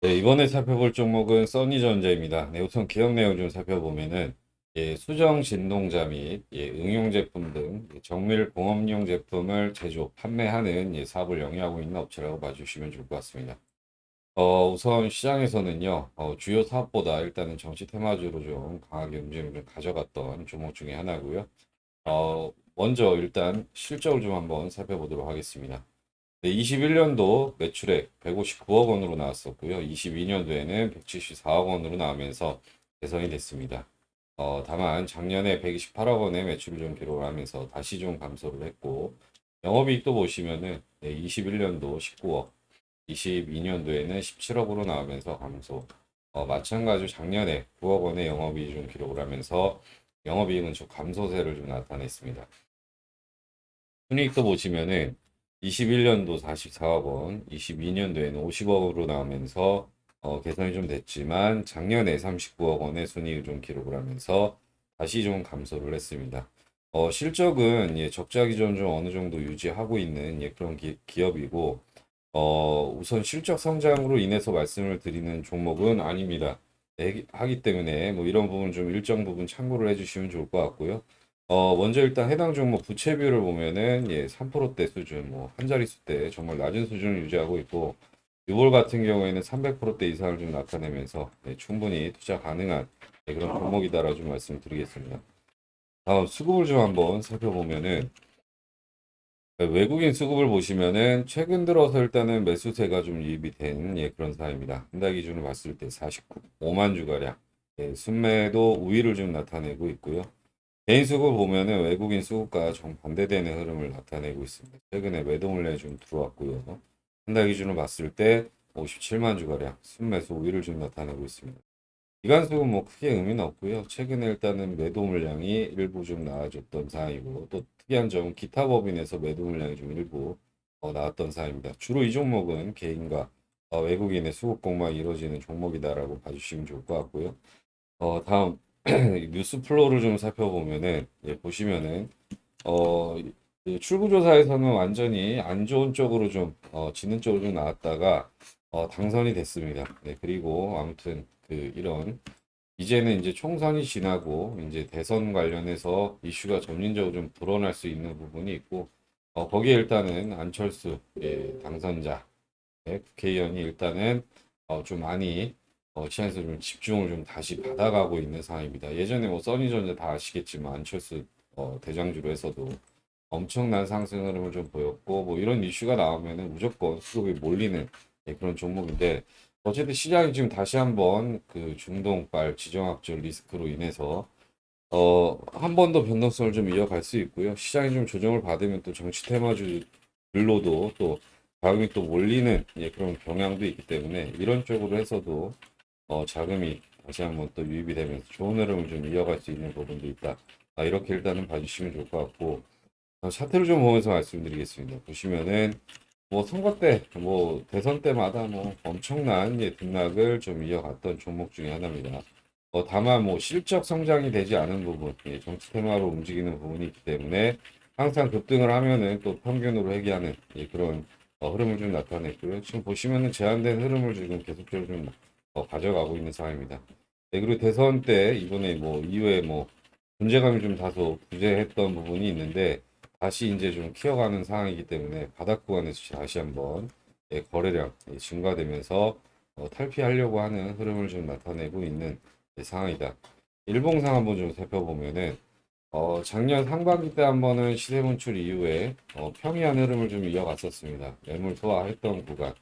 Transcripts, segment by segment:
네, 이번에 살펴볼 종목은 써니전자입니다. 네, 우선 기업 내용 좀 살펴보면은 예, 수정 진동자 및 예, 응용 제품 등 예, 정밀 공업용 제품을 제조, 판매하는 예, 사업을 영위하고 있는 업체라고 봐주시면 좋을 것 같습니다. 어, 우선 시장에서는요, 어, 주요 사업보다 일단은 정치 테마주로 좀 강하게 움직임을 좀 가져갔던 종목 중에 하나고요. 어, 먼저 일단 실적을 좀 한번 살펴보도록 하겠습니다. 네, 21년도 매출액 159억 원으로 나왔었고요. 22년도에는 174억 원으로 나오면서 개선이 됐습니다. 어, 다만 작년에 128억 원의 매출을 좀 기록을 하면서 다시 좀 감소를 했고 영업이익도 보시면은 네, 21년도 19억, 22년도에는 17억으로 나오면서 감소. 어, 마찬가지로 작년에 9억 원의 영업이익 좀 기록을 하면서 영업이익은 좀 감소세를 좀 나타냈습니다. 순이익도 보시면은 21년도 44억 원, 22년도에는 50억으로 나오면서 어, 개선이 좀 됐지만 작년에 39억 원의 순이익을 좀 기록을 하면서 다시 좀 감소를 했습니다. 어, 실적은 예, 적자 기준 좀 어느 정도 유지하고 있는 예, 그런 기, 기업이고 어, 우선 실적 성장으로 인해서 말씀을 드리는 종목은 아닙니다. 네, 하기 때문에 뭐 이런 부분 좀 일정 부분 참고를 해주시면 좋을 것 같고요. 어, 먼저 일단 해당 종목 부채 비율을 보면은 예, 3%대 수준, 뭐 한 자릿수대 정말 낮은 수준을 유지하고 있고 유볼 같은 경우에는 300%대 이상을 좀 나타내면서 네, 충분히 투자 가능한 네, 그런 종목이다라고 좀 말씀드리겠습니다. 다음 수급을 좀 한번 살펴보면은 네, 외국인 수급을 보시면은 최근 들어서 일단은 매수세가 좀 유입이 된 예, 그런 사입니다. 한 달 기준으로 봤을 때 49만 주가량 예, 순매도 우위를 좀 나타내고 있고요. 개인 수급 보면은 외국인 수급과 정반대되는 흐름을 나타내고 있습니다. 최근에 매도 물량이 좀 들어왔고요. 한 달 기준으로 봤을 때 57만 주가량 순매수 우위를 좀 나타내고 있습니다. 기간 수급 뭐 크게 의미는 없고요. 최근에 일단은 매도 물량이 일부 좀 나아졌던 사항이고 또 특이한 점은 기타 법인에서 매도 물량이 좀 일부 어, 나왔던 사항입니다. 주로 이 종목은 개인과 어, 외국인의 수급 공방이 이루어지는 종목이다라고 봐주시면 좋을 것 같고요. 어, 다음 뉴스 플로우를 좀 살펴보면은 예, 보시면은 어, 이 출구조사에서는 완전히 안 좋은 쪽으로 좀 어, 지는 쪽으로 좀 나왔다가 어, 당선이 됐습니다. 네, 그리고 아무튼 그 이런 이제는 이제 총선이 지나고 이제 대선 관련해서 이슈가 점진적으로 좀 불어날 수 있는 부분이 있고 어, 거기에 일단은 안철수 예, 당선자 네, 국회의원이 일단은 어, 좀 많이 어, 시장에서 좀 집중을 좀 다시 받아가고 있는 상황입니다. 예전에 뭐 써니전자 다 아시겠지만 안철수 어, 대장주로 해서도 엄청난 상승 흐름을 좀 보였고 뭐 이런 이슈가 나오면은 무조건 수급이 몰리는 예, 그런 종목인데 어쨌든 시장이 지금 다시 한번 그 중동발 지정학적 리스크로 인해서 어, 한 번 더 변동성을 좀 이어갈 수 있고요. 시장이 좀 조정을 받으면 또 정치 테마주들로도 또 자금이 또 몰리는 예, 그런 경향도 있기 때문에 이런 쪽으로 해서도 어, 자금이 다시 한번 또 유입이 되면서 좋은 흐름을 좀 이어갈 수 있는 부분도 있다. 아, 이렇게 일단은 봐주시면 좋을 것 같고 어, 차트를 좀 보면서 말씀드리겠습니다. 보시면은 뭐 선거 때, 뭐 대선 때마다 뭐 엄청난 예, 등락을 좀 이어갔던 종목 중에 하나입니다. 어, 다만 뭐 실적 성장이 되지 않은 부분, 예, 정치 테마로 움직이는 부분이 있기 때문에 항상 급등을 하면은 또 평균으로 회귀하는 예, 그런 어, 흐름을 좀 나타냈고요. 지금 보시면은 제한된 흐름을 지금 계속적으로 좀 어, 가져가고 있는 상황입니다. 네, 그리고 대선 때 이번에 뭐 이후에 뭐 존재감이 좀 다소 부재했던 부분이 있는데 다시 이제 좀 키워가는 상황이기 때문에 바닥 구간에서 다시 한번 예, 거래량 예, 증가되면서 어, 탈피하려고 하는 흐름을 좀 나타내고 있는 예, 상황이다. 일봉상 한번 좀 살펴보면은 어, 작년 상반기 때 한번은 시세 분출 이후에 어, 평이한 흐름을 좀 이어갔었습니다. 매물 소화했던 구간.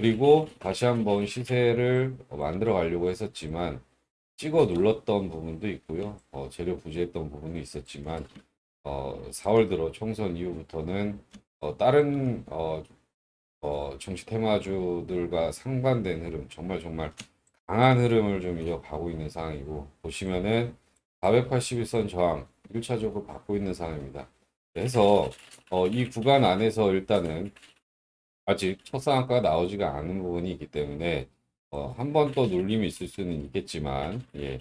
그리고 다시 한번 시세를 어, 만들어 가려고 했었지만 찍어 눌렀던 부분도 있고요. 어, 재료 부재했던 부분이 있었지만 어, 4월 들어 총선 이후부터는 어, 다른 어, 어, 정치 테마주들과 상반된 흐름, 정말 정말 강한 흐름을 좀 이어가고 있는 상황이고 보시면은 481선 저항 1차적으로 받고 있는 상황입니다. 그래서 어, 이 구간 안에서 일단은 아직 첫 상한가가 나오지가 않은 부분이 있기 때문에 어, 한 번 또 눌림이 있을 수는 있겠지만 예,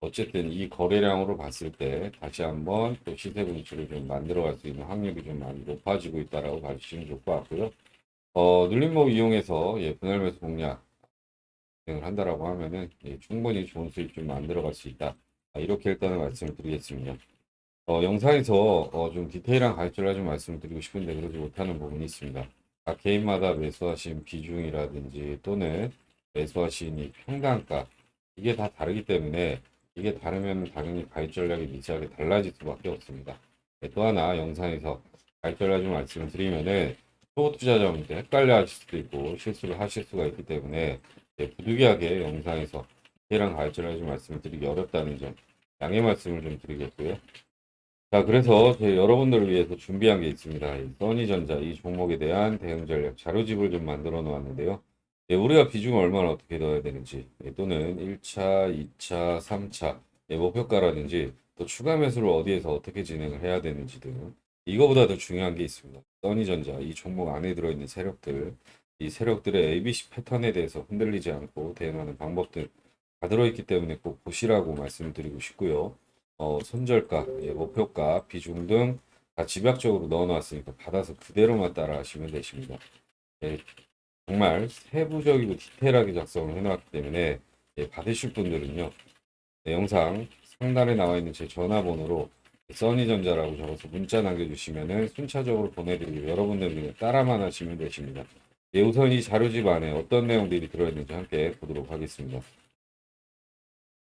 어쨌든 이 거래량으로 봤을 때 다시 한번 또 시세 분출을 좀 만들어 갈 수 있는 확률이 좀 많이 높아지고 있다라고 봐주시면 좋을 것 같고요. 어, 눌림목 이용해서 예, 분할 매수 공략 진행을 한다라고 하면은 예, 충분히 좋은 수익 좀 만들어 갈 수 있다. 아, 이렇게 일단은 말씀을 드리겠습니다. 어, 영상에서 어, 좀 디테일한 가이드를 좀 말씀을 드리고 싶은데 그러지 못하는 부분이 있습니다. 각 개인마다 매수하신 비중이라든지 또는 매수하신 이 평단가 이게 다 다르기 때문에 이게 다르면 당연히 가입 전략이 미세하게 달라질 수밖에 없습니다. 네, 또 하나 영상에서 가입 전략 좀 말씀을 드리면은 초 투자자분들 헷갈려 하실 수도 있고 실수를 하실 수가 있기 때문에 네, 부득이하게 영상에서 디테일한 가입 전략 좀 말씀을 드리기 어렵다는 점 양해 말씀을 좀 드리겠고요. 자, 그래서 저희 여러분들을 위해서 준비한 게 있습니다. 이 써니전자 이 종목에 대한 대응 전략 자료집을 좀 만들어 놓았는데요. 예, 우리가 비중을 얼마나 어떻게 넣어야 되는지, 예, 또는 1차, 2차, 3차, 예, 목표가라든지, 또 추가 매수를 어디에서 어떻게 진행을 해야 되는지 등, 이거보다 더 중요한 게 있습니다. 써니전자, 이 종목 안에 들어있는 세력들, 이 세력들의 ABC 패턴에 대해서 흔들리지 않고 대응하는 방법들 다 들어있기 때문에 꼭 보시라고 말씀드리고 싶고요. 어, 손절가, 예, 목표가, 비중 등 다 집약적으로 넣어놨으니까 받아서 그대로만 따라 하시면 되십니다. 예, 정말 세부적이고 디테일하게 작성을 해놨기 때문에 예, 받으실 분들은요 네, 영상 상단에 나와 있는 제 전화번호로 써니전자라고 적어서 문자 남겨주시면은 순차적으로 보내드리고 여러분들 그냥 따라만 하시면 되십니다. 예, 우선 이 자료집 안에 어떤 내용들이 들어있는지 함께 보도록 하겠습니다.